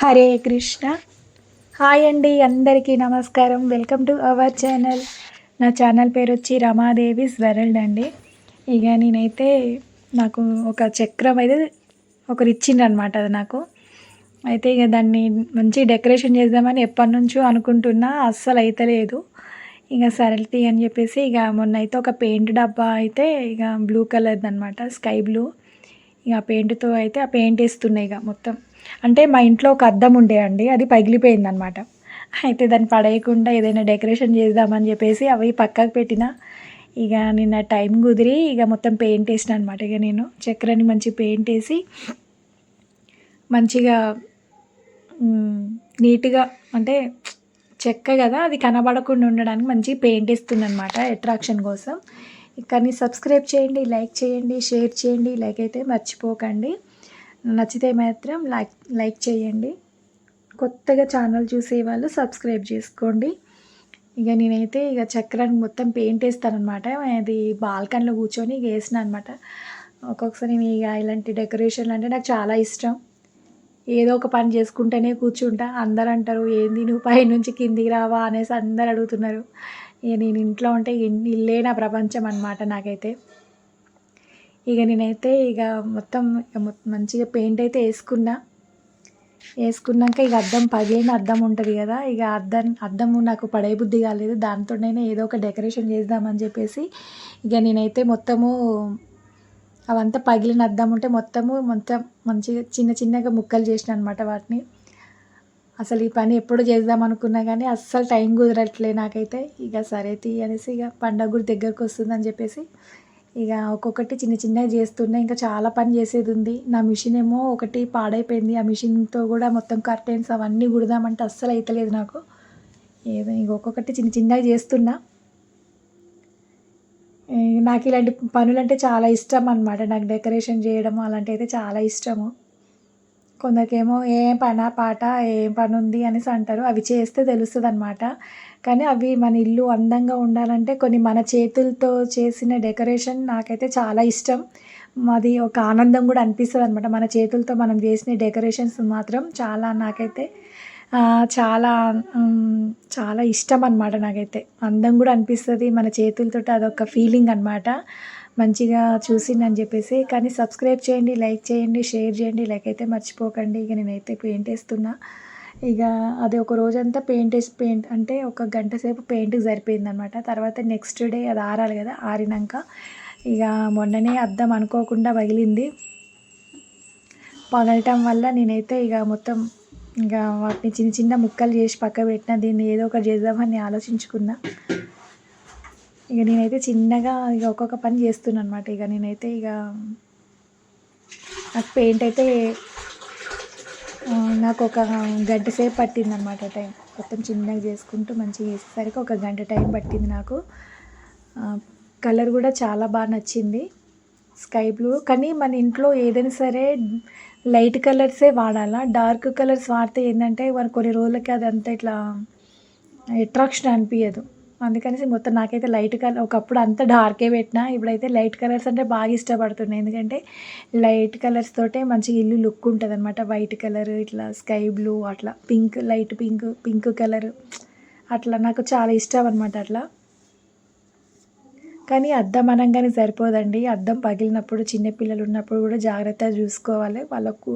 Hare Krishna. Hi అండి అందరికీ నమస్కారం. Welcome to our channel. నా ఛానల్ పేరు వచ్చి రమాదేవి స్వరల్డ్ అండి. ఇక నేనైతే నాకు ఒక చక్రం అయితే ఒకరు ఇచ్చిండ్రు అనమాట అది నాకు. అయితే ఇక దాన్ని మంచి డెకరేషన్ చేద్దామని ఎప్పటి నుంచో అనుకుంటున్నా అస్సలు అయితలేదు. ఇక సరళతి అని చెప్పేసి ఇక మొన్న అయితే ఒక పెయింట్ డబ్బా అయితే ఇక బ్లూ కలర్ది అనమాట స్కై బ్లూ. ఇక ఆ పెయింట్తో అయితే ఆ పెయింట్ వేస్తున్నాయి ఇక మొత్తం. అంటే మా ఇంట్లో ఒక అద్దం ఉండే అండి అది పగిలిపోయిందనమాట. అయితే దాన్ని పడేయకుండా ఏదైనా డెకరేషన్ చేద్దామని చెప్పేసి అవి పక్కకు పెట్టిన ఇక నిన్న టైం కుదిరి ఇక మొత్తం పెయింట్ వేసిన అనమాట ఇక నేను చక్రాన్ని మంచి పెయింట్ వేసి మంచిగా నీట్గా అంటే చెక్క కదా అది కనబడకుండా ఉండడానికి మంచి పెయింట్ వేస్తుంది అనమాట అట్రాక్షన్ కోసం. కానీ సబ్స్క్రైబ్ చేయండి లైక్ చేయండి షేర్ చేయండి లైక్ అయితే మర్చిపోకండి. నచ్చితే మాత్రం లైక్ లైక్ చేయండి. కొత్తగా ఛానల్ చూసే వాళ్ళు సబ్స్క్రైబ్ చేసుకోండి. ఇక నేనైతే ఇక చక్రాన్ని మొత్తం పెయింట్ వేస్తానమాట అది బాల్కనీలో కూర్చొని ఇక వేసిన అనమాట ఒక్కొక్కసారి నేను ఇక ఇలాంటి డెకరేషన్లు అంటే నాకు చాలా ఇష్టం. ఏదో ఒక పని చేసుకుంటేనే కూర్చుంటా. అందరు అంటారు ఏంది నువ్వు పైనుంచి కిందికి రావా? అనేసి అందరు అడుగుతున్నారు. ఇక నేను ఇంట్లో ఉంటే ఇల్లే నా ప్రపంచం అనమాట నాకైతే. ఇక నేనైతే ఇక మొత్తం ఇక మొత్తం మంచిగా పెయింట్ అయితే వేసుకున్నా. వేసుకున్నాక ఇక అద్దం పగిలిన అద్దం ఉంటుంది కదా ఇక అద్దం అద్దము నాకు పడే బుద్ధి కాలేదు. దాంతో నేను ఏదో ఒక డెకరేషన్ చేద్దామని చెప్పేసి ఇక నేనైతే మొత్తము అవంతా పగిలిన అద్దం ఉంటే మొత్తము మొత్తం మంచిగా చిన్న చిన్నగా ముక్కలు చేసిన అనమాట వాటిని. అసలు ఈ పని ఎప్పుడు చేద్దాం అనుకున్నా కానీ అస్సలు టైం కుదరట్లే నాకైతే. ఇక సరే తీ అనేసి ఇక పండగ కూడా దగ్గరకు వస్తుందని చెప్పేసి ఇక ఒక్కొక్కటి చిన్న చిన్నవి చేస్తున్నా ఇంకా చాలా పని చేసేది ఉంది. నా మిషన్ ఏమో ఒకటి పాడైపోయింది. ఆ మిషన్తో కూడా మొత్తం కర్టెన్స్ అవన్నీ కుడదామంటే అస్సలు అవుతలేదు నాకు. ఏదో ఇంక ఒక్కొక్కటి చిన్న చిన్నగా చేస్తున్నా. నాకు ఇలాంటి పనులు అంటే చాలా ఇష్టం అనమాట నాకు డెకరేషన్ చేయడం అలాంటి అయితే చాలా ఇష్టము. కొందరికేమో ఏం పన పాట? ఏం పని ఉంది అనేసి అంటారు. అవి చేస్తే తెలుస్తుంది అనమాట కానీ అవి మన ఇల్లు అందంగా ఉండాలంటే కొన్ని మన చేతులతో చేసిన డెకరేషన్ నాకైతే చాలా ఇష్టం. మాది ఒక ఆనందం కూడా అనిపిస్తుంది అనమాట మన చేతులతో మనం చేసిన డెకరేషన్స్ మాత్రం చాలా నాకైతే చాలా చాలా ఇష్టం అనమాట నాకైతే. అందం కూడా అనిపిస్తుంది. మన చేతులతో అదొక ఫీలింగ్ అనమాట మంచిగా చూసిందని చెప్పేసి. కానీ సబ్స్క్రైబ్ చేయండి లైక్ చేయండి షేర్ చేయండి. లైక్ అయితే మర్చిపోకండి. ఇక నేనైతే పెయింట్ వేస్తున్నా. ఇక అది ఒక రోజంతా పెయింట్ వేసి పెయింట్ అంటే ఒక గంట సేపు పెయింట్కి సరిపోయిందనమాట. తర్వాత నెక్స్ట్ డే అది ఆరాలి కదా ఆరినాక ఇక మొన్ననే అద్దం అనుకోకుండా పగిలింది పగలటం వల్ల నేనైతే ఇక మొత్తం ఇక వాటిని చిన్న చిన్న ముక్కలు చేసి పక్క పెట్టిన దీన్ని ఏదో ఒకటి చేద్దామని ఆలోచించుకున్నా. ఇక నేనైతే చిన్నగా ఇక ఒక్కొక్క పని చేస్తున్నాను అనమాట ఇక నేనైతే ఇక నాకు పెయింట్ అయితే నాకు ఒక గంట సేపు పట్టింది అనమాట టైం. మొత్తం చిన్నగా చేసుకుంటూ మంచిగా చేసేసరికి ఒక గంట టైం పట్టింది నాకు. కలర్ కూడా చాలా బాగా నచ్చింది. Sky blue. కానీ మన ఇంట్లో ఏదైనా సరే లైట్ కలర్సే వాడాలా? డార్క్ కలర్స్ వాడితే ఏంటంటే మన కొన్ని రోజులకి అదంతా ఇట్లా అట్రాక్షన్ అనిపించదు అందుకనేసి మొత్తం నాకైతే లైట్ కలర్ ఒకప్పుడు అంత డార్కే పెట్టినా ఇప్పుడైతే లైట్ కలర్స్ అంటే బాగా ఇష్టపడుతున్నాయి ఎందుకంటే లైట్ కలర్స్ తోటే మంచి ఇల్లు లుక్ ఉంటుంది అనమాట వైట్ కలర్ ఇట్లా స్కై బ్లూ అట్లా pink light pink pink colour. అట్లా నాకు చాలా ఇష్టం అనమాట అట్లా. కానీ అద్దం అనగానే సరిపోదండి. అద్దం పగిలినప్పుడు చిన్నపిల్లలు ఉన్నప్పుడు కూడా జాగ్రత్తగా చూసుకోవాలి. వాళ్ళకు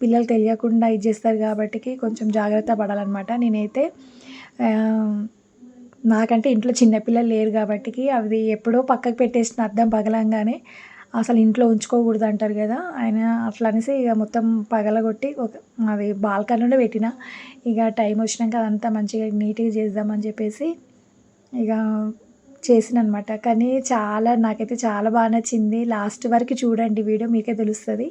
పిల్లలు తెలియకుండా ఇది చేస్తారు కాబట్టి కొంచెం జాగ్రత్త పడాలన్నమాట. నేనైతే నాకంటే ఇంట్లో చిన్నపిల్లలు లేరు కాబట్టి అవి ఎప్పుడో పక్కకు పెట్టేసిన అర్థం పగలంగానే అసలు ఇంట్లో ఉంచుకోకూడదు అంటారు కదా. ఆయన అట్లా అనేసి ఇక మొత్తం పగలగొట్టి ఒక అది బాల్కనీలో పెట్టిన. ఇక టైం వచ్చినాక అదంతా మంచిగా నీట్గా చేద్దామని చెప్పేసి ఇక చేసిన అనమాట కానీ చాలా నాకైతే చాలా బాగా నచ్చింది. లాస్ట్ వరకు చూడండి వీడియో మీకే తెలుస్తుంది.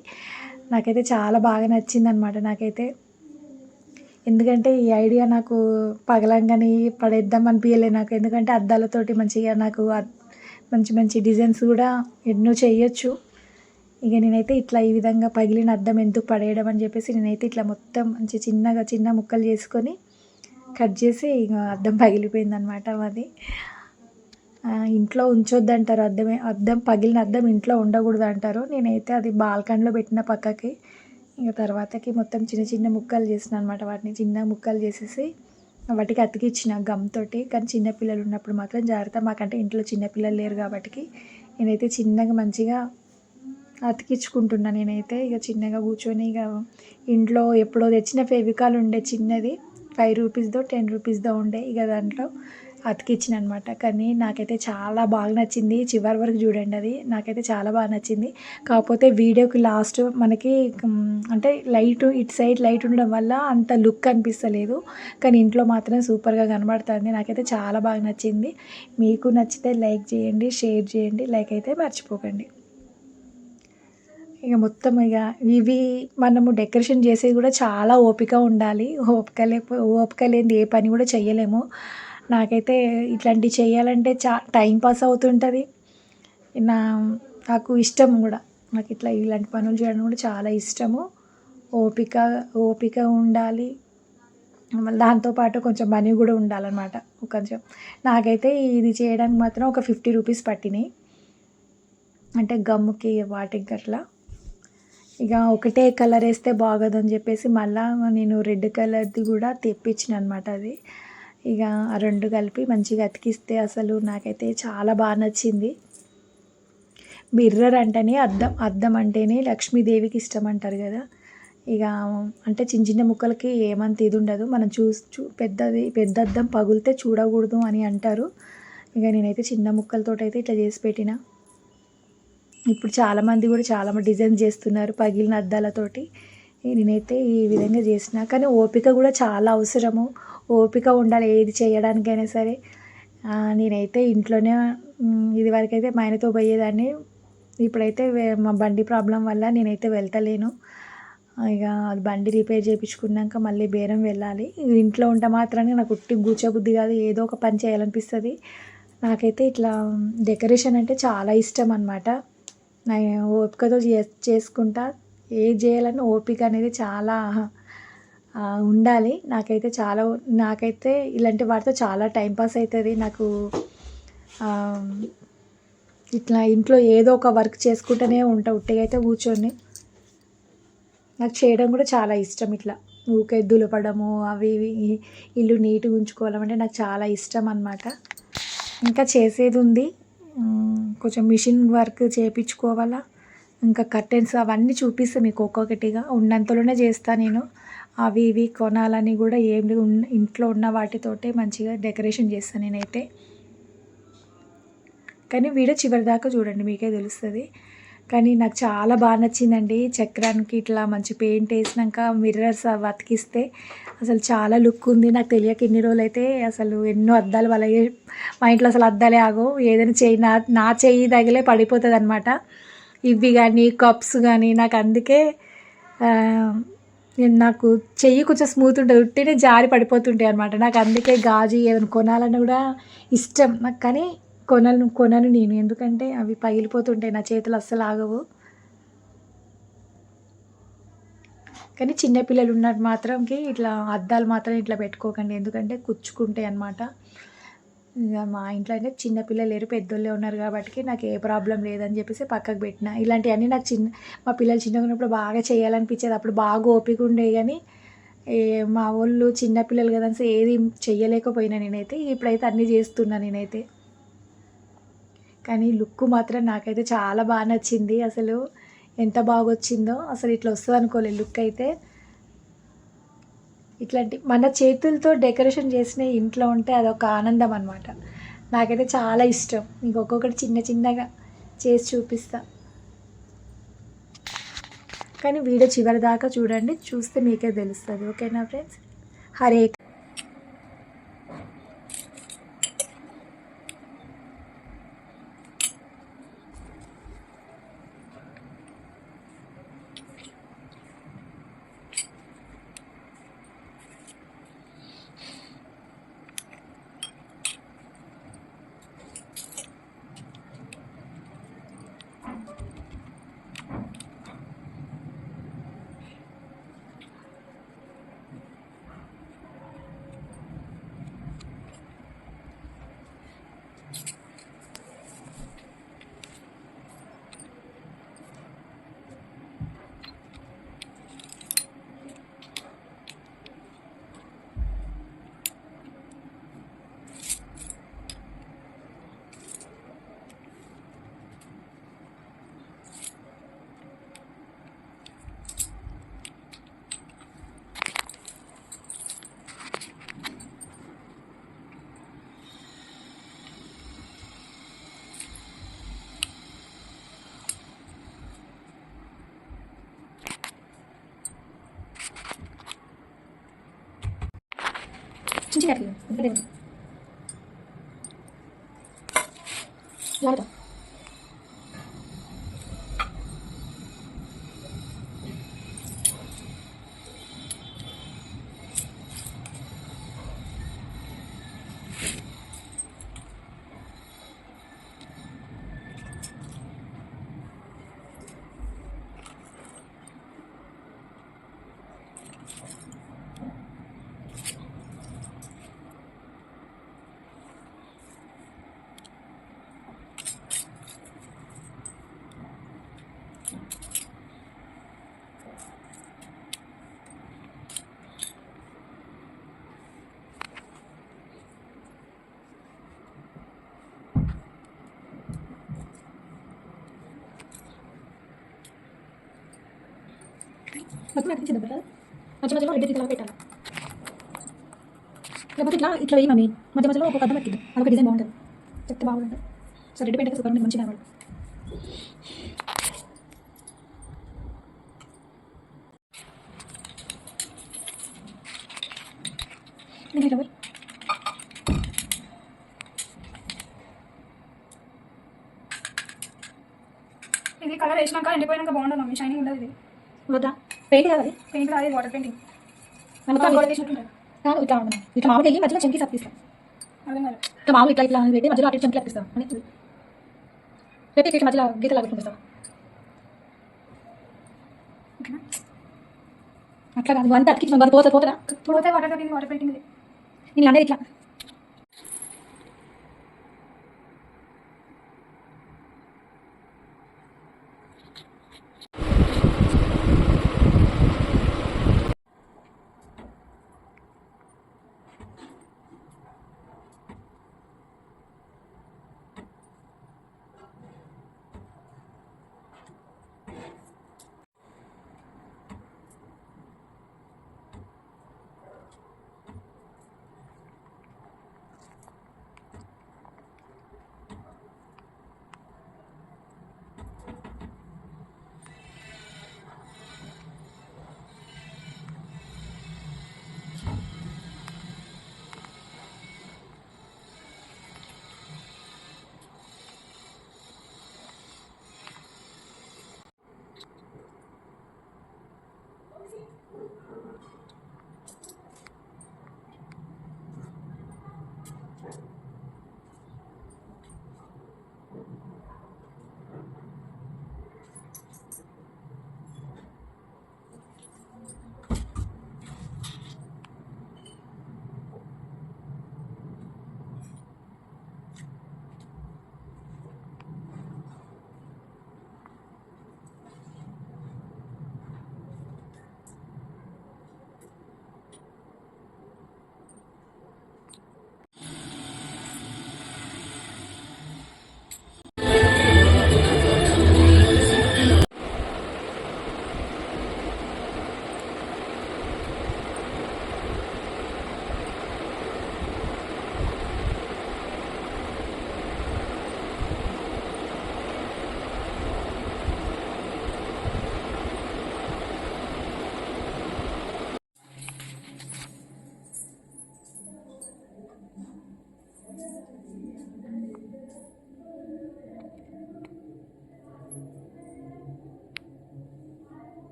నాకైతే చాలా బాగా నచ్చింది అనమాట నాకైతే. ఎందుకంటే ఈ ఐడియా నాకు పగలంగానే పడేద్దాం అనిపించలే నాకు. ఎందుకంటే అద్దాలతోటి మంచిగా నాకు మంచి మంచి డిజైన్స్ కూడా ఎన్నో చేయొచ్చు. ఇక నేనైతే ఇట్లా ఈ విధంగా పగిలిన అద్దం ఎందుకు పడేయడం అని చెప్పేసి నేనైతే ఇట్లా మొత్తం మంచి చిన్నగా చిన్న ముక్కలు చేసుకొని కట్ చేసి ఇక అద్దం పగిలిపోయింది అనమాట అది ఇంట్లో ఉంచొద్దు అంటారు అద్దమే అద్దం పగిలిన అద్దం ఇంట్లో ఉండకూడదు అంటారు నేనైతే అది బాల్కనీలో పెట్టిన పక్కకి ఇక తర్వాతకి మొత్తం చిన్న చిన్న ముక్కలు చేసిన అనమాట వాటిని చిన్న ముక్కలు చేసేసి వాటికి అతికిచ్చిన గమ్ తోటి. కానీ చిన్నపిల్లలు ఉన్నప్పుడు మాత్రం జాగ్రత్త. మాకంటే ఇంట్లో చిన్నపిల్లలు లేరు కాబట్టి నేనైతే చిన్నగా మంచిగా అతికించుకుంటున్నా. నేనైతే ఇక చిన్నగా కూర్చొని ఇక ఇంట్లో ఎప్పుడో తెచ్చిన ఫెవికాల్ ఉండే చిన్నది ఫైవ్ రూపీస్దో టెన్ రూపీస్దో ఉండే ఇక దాంట్లో అతికిచ్చిన అనమాట కానీ నాకైతే చాలా బాగా నచ్చింది. చివరి వరకు చూడండి అది. నాకైతే చాలా బాగా నచ్చింది. కాకపోతే వీడియోకి లాస్ట్ మనకి అంటే లైట్ ఇటు సైడ్ లైట్ ఉండడం వల్ల అంత లుక్ అనిపిస్తలేదు. కానీ ఇంట్లో మాత్రం సూపర్గా కనబడుతుంది. నాకైతే చాలా బాగా నచ్చింది. మీకు నచ్చితే లైక్ చేయండి షేర్ చేయండి లైక్ అయితే మర్చిపోకండి. ఇక మొత్తం ఇక ఇవి మనము డెకరేషన్ చేసేది కూడా చాలా ఓపిక ఉండాలి. ఓపిక లేక ఓపిక లేనిది ఏ పని కూడా చేయలేము నాకైతే ఇట్లాంటివి చేయాలంటే చా టైం పాస్ అవుతుంటుంది. నా నాకు ఇష్టం కూడా. నాకు ఇట్లా ఇలాంటి పనులు చేయడం కూడా చాలా ఇష్టము. ఓపిక ఓపిక ఉండాలి. మళ్ళీ దాంతోపాటు కొంచెం మనీ కూడా ఉండాలన్నమాట. కొంచెం నాకైతే ఇది చేయడానికి మాత్రం ఒక ఫిఫ్టీ రూపీస్ పట్టినాయి. అంటే గమ్ముకి వాటికి అట్లా ఇక ఒకటే కలర్ వేస్తే బాగోదని చెప్పేసి మళ్ళీ నేను రెడ్ కలర్ది కూడా తెప్పించిన అనమాట అది. ఇక ఆ రెండు కలిపి మంచిగా అతికిస్తే అసలు నాకైతే చాలా బాగా నచ్చింది. మిర్రర్ అంటేనే అద్దం అద్దం అంటేనే లక్ష్మీదేవికి ఇష్టం అంటారు కదా. ఇక అంటే చిన్న చిన్న ముక్కలకి ఏమంత ఇది ఉండదు. మనం చూ చూ పెద్దది పెద్ద అద్దం పగిలితే చూడకూడదు అని అంటారు. ఇక నేనైతే చిన్న ముక్కలతో అయితే ఇట్లా చేసి పెట్టిన. ఇప్పుడు చాలామంది కూడా చాలా డిజైన్ చేస్తున్నారు పగిలిన అద్దాలతోటి. నేనైతే ఈ విధంగా చేసిన. కానీ ఓపిక కూడా చాలా అవసరము. ఓపిక ఉండాలి ఏది చేయడానికైనా సరే. నేనైతే ఇంట్లోనే ఇది వరకైతే మా ఆయనతో పోయేదాన్ని. ఇప్పుడైతే మా బండి ప్రాబ్లం వల్ల నేనైతే వెళ్తలేను. ఇక అది బండి రిపేర్ చేయించుకున్నాక మళ్ళీ బేరం వెళ్ళాలి. ఇంట్లో ఉంటే మాత్రమే నాకు ఉట్టి కూర్చోబుద్ధి కాదు ఏదో ఒక పని చేయాలనిపిస్తుంది. నాకైతే ఇట్లా డెకరేషన్ అంటే చాలా ఇష్టం అనమాట ఓపికతో చే చేసుకుంటా ఏది చేయాలన్నా ఓపిక అనేది చాలా ఉండాలి. నాకైతే చాలా నాకైతే ఇలాంటి వాటితో చాలా టైం పాస్ అవుతుంది నాకు ఇట్లా ఇంట్లో ఏదో ఒక వర్క్ చేసుకుంటూనే ఉంటా ఉట్టిగా అయితే కూర్చొని. నాకు చేయడం కూడా చాలా ఇష్టం ఇట్లా. ఊకే దులపడము అవి ఇవి ఇల్లు నీట్గా ఉంచుకోవడం అంటే నాకు చాలా ఇష్టం అనమాట ఇంకా చేసేది ఉంది. కొంచెం మిషన్ వర్క్ చేయించుకోవాలా ఇంకా కర్టెన్స్ అవన్నీ చూపిస్తాను మీకు ఒక్కొక్కటిగా. ఉన్నంతలోనే చేస్తాను నేను. అవి ఇవి కొనాలని కూడా ఏం ఉన్న ఇంట్లో ఉన్న వాటితోటే మంచిగా డెకరేషన్ చేస్తాను నేనైతే. కానీ వీడియో చివరి దాకా చూడండి మీకే తెలుస్తుంది. కానీ నాకు చాలా బాగా నచ్చిందండి చక్రానికి ఇట్లా మంచి పెయింట్ వేసినాక మిర్రర్స్ అవి అసలు చాలా లుక్ ఉంది. నాకు తెలియక ఇన్ని రోజులు అయితే అసలు ఎన్నో అద్దాలు అలాగే మా ఇంట్లో అసలు అద్దాలే ఆగో. ఏదైనా చెయ్యి నా నా చెయ్యి తగిలే పడిపోతుంది అనమాట ఇవి కానీ కప్స్ కానీ నాకు అందుకే నేను నాకు చెయ్యి కొంచెం స్మూత్ ఉంటుంది. ఉట్టినే జారి పడిపోతుంటాయి అనమాట నాకు అందుకే గాజు ఏదైనా కొనాలని కూడా ఇష్టం. నాకు కానీ కొనను కొనను నేను. ఎందుకంటే అవి పగిలిపోతుంటాయి. నా చేతులు అస్సలు ఆగవు. కానీ చిన్నపిల్లలు ఉన్నట్టు మాత్రంకి ఇట్లా అద్దాలు మాత్రం ఇట్లా పెట్టుకోకండి. ఎందుకంటే కుచ్చుకుంటాయి అనమాట మా ఇంట్లో అయితే చిన్నపిల్లలు లేరు పెద్దోళ్ళే ఉన్నారు కాబట్టి నాకు ఏ ప్రాబ్లం లేదని చెప్పేసి పక్కకు పెట్టిన. ఇలాంటివన్నీ నాకు చిన్న మా పిల్లలు చిన్నగా ఉన్నప్పుడు బాగా చేయాలనిపించేది. అప్పుడు బాగా ఓపిక ఉండే కానీ ఏ మా వాళ్ళు చిన్నపిల్లలు కదా అనేసి ఏది చెయ్యలేకపోయినా నేనైతే. ఇప్పుడైతే అన్నీ చేస్తున్నా నేనైతే. కానీ లుక్ మాత్రం నాకైతే చాలా బాగా నచ్చింది. అసలు ఎంత బాగా వచ్చిందో అసలు ఇట్లా వస్తుంది అనుకోలేదు లుక్ అయితే. ఇట్లాంటి మన చేతులతో డెకరేషన్ చేసిన ఇంట్లో ఉంటే అదొక ఆనందం అనమాట నాకైతే చాలా ఇష్టం. మీకు ఒక్కొక్కటి చిన్న చిన్నగా చేసి చూపిస్తా. కానీ వీడియో చివరి దాకా చూడండి. చూస్తే మీకే తెలుస్తుంది. ఓకేనా ఫ్రెండ్స్? హరే మంచిగా అట్లా ఎందుకంటే జాగ్రత్త మొత్తం అతికించింది కదా మధ్య మధ్యలో రెడ్ తీగలా పెట్టాలి లేకపోతే ఇట్లా ఇట్లా వేయి మమ్మీ మధ్య మధ్యలో ఒక కథ పెట్టిద్దాం అదొక డిజైన్ బాగుంటుంది చెప్తే బాగుంటుంది సో రెడ్ పెట్టే సూపర్ మంచిగా కనబడు నేను ఇట్లా పోయి ఇది కలర్ వేసినాక ఎండిపోయినాక బాగుండదు మమ్మీ. షైనింగ్ ఉండదు ఇది. వద్దా? పెయింట్ కాదు పెయింట్ వాటర్ పెయింటింగ్ కాదు ఇట్లా ఇట్లా మామూలుగా వెళ్ళి మధ్యలో చెంకి తప్పిస్తాం ఇట్లా మామూలు ఇట్లా ఇట్లా పెట్టి మధ్యలో అటు చెంకి తప్పిస్తాం పెట్టి ఇట్లా మధ్యలో గీతలు పెట్టుకుంటాం ఓకేనా అట్లా కాదు. అంత అతికించి పోతే పోతుందా పోతే వాటర్ వాటర్ పెయింటింగ్ నేను అనేది ఇట్లా.